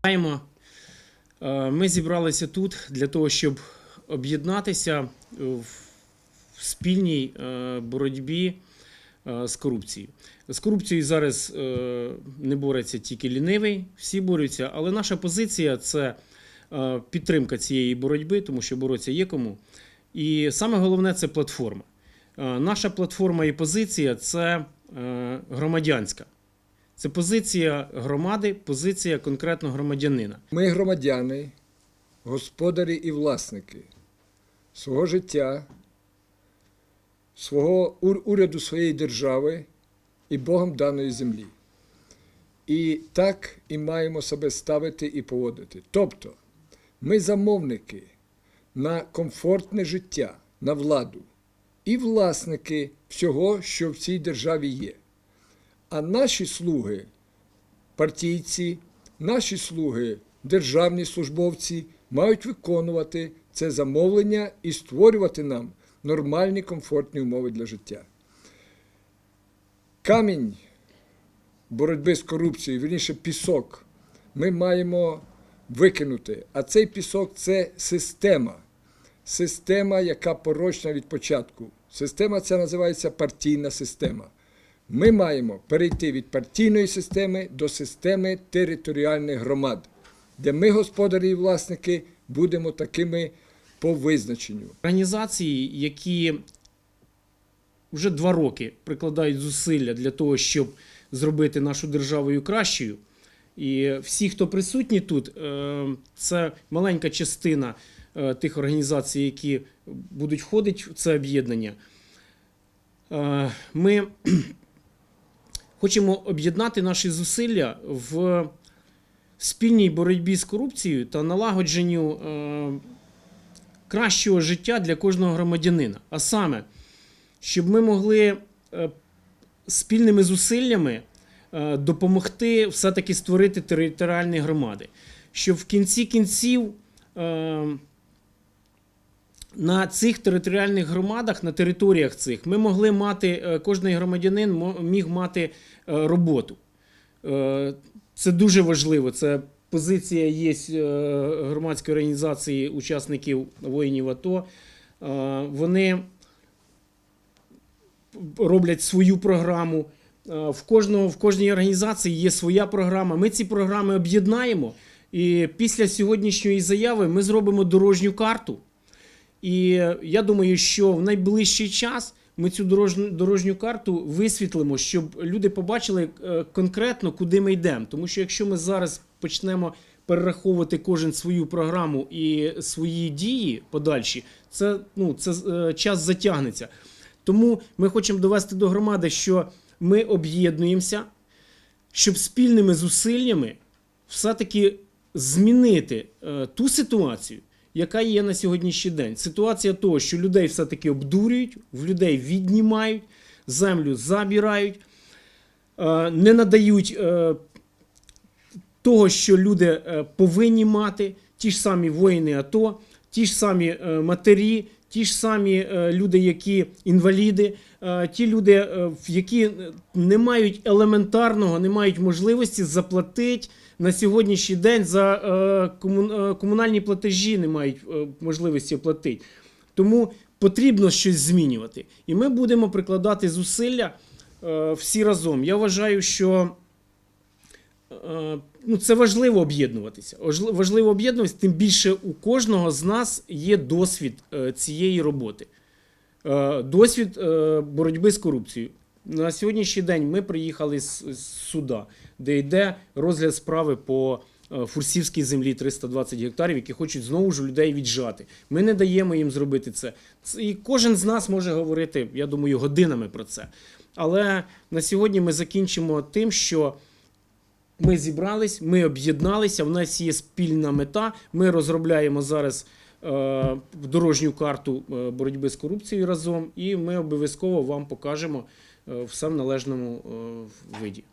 Вітаємо. Е, Ми зібралися тут для того, щоб об'єднатися в спільній е, боротьбі е, з корупцією. З корупцією зараз не бореться тільки лінивий, всі борються, але наша позиція це підтримка цієї боротьби, тому що боротися є кому. І саме головне це платформа. Наша платформа і позиція це громадянська. Це позиція громади, позиція конкретно громадянина. Ми громадяни, господарі і власники свого життя, свого уряду своєї держави і Богом даної землі. І так і маємо себе ставити і поводити. Тобто, ми замовники на комфортне життя, на владу і власники всього, що в цій державі є. А наші слуги партійці, наші слуги, державні службовці мають виконувати це замовлення і створювати нам нормальні комфортні умови для життя. Камінь боротьби з корупцією, вірніше пісок, ми маємо викинути. А цей пісок це система. Система, яка порочна від початку. Система ця називається партійна система. Ми маємо перейти від партійної системи до системи територіальних громад, де ми, господарі і власники, будемо такими по визначенню. Організації, які вже два роки прикладають зусилля для того, щоб зробити нашу державою кращою. І всі, хто присутні тут, е, це маленька частина е, тих організацій, які будуть входити в це об'єднання. Е, Ми хочемо об'єднати наші зусилля в спільній боротьбі з корупцією та налагодженню е, кращого життя для кожного громадянина. А саме, щоб ми могли е, спільними зусиллями е, допомогти все-таки створити територіальні громади. Щоб в кінці кінців на цих територіальних громадах, на територіях цих, ми могли мати, е, кожний громадянин міг мати е, роботу. Е, Це дуже важливо. Це позиція є громадської організації учасників воїнів АТО. Вони роблять свою програму. В, кожного, в кожній організації є своя програма. Ми ці програми об'єднаємо. І після сьогоднішньої заяви ми зробимо дорожню карту. І я думаю, що в найближчий час ми цю дорожню, дорожню карту висвітлимо, щоб люди побачили е, конкретно, куди ми йдемо. Тому що якщо ми зараз почнемо перераховувати кожен свою програму і свої дії подальші, це, ну, це е, час затягнеться. Тому ми хочемо довести до громади, що ми об'єднуємося, щоб спільними зусиллями все-таки змінити е, ту ситуацію, яка є на сьогоднішній день. Ситуація того, що людей все-таки обдурюють, в людей віднімають, землю забирають, е, не надають е, того, що люди е, повинні мати, ті ж самі воїни АТО, ті ж самі матері, ті ж самі е, люди, які інваліди, е, ті люди, е, які не мають елементарного, не мають можливості заплатити на сьогоднішній день за комун- комунальні платежі, не мають можливості оплатити. Тому потрібно щось змінювати. І ми будемо прикладати зусилля всі разом. Я вважаю, що ну, це важливо об'єднуватися. Важливо об'єднуватися, тим більше у кожного з нас є досвід е, цієї роботи, Е, досвід е, боротьби з корупцією. На сьогоднішній день ми приїхали з, суда, де йде розгляд справи по е, фурсівській землі 320 гектарів, які хочуть знову ж людей віджати. Ми не даємо їм зробити. Це- І кожен з нас може говорити, я думаю, годинами про це. Але на сьогодні ми закінчимо тим, що ми зібрались, ми об'єдналися. В нас є спільна мета. Ми розробляємо зараз е, дорожню карту е, боротьби з корупцією разом, і ми обов'язково вам покажемо все в належному е, виді.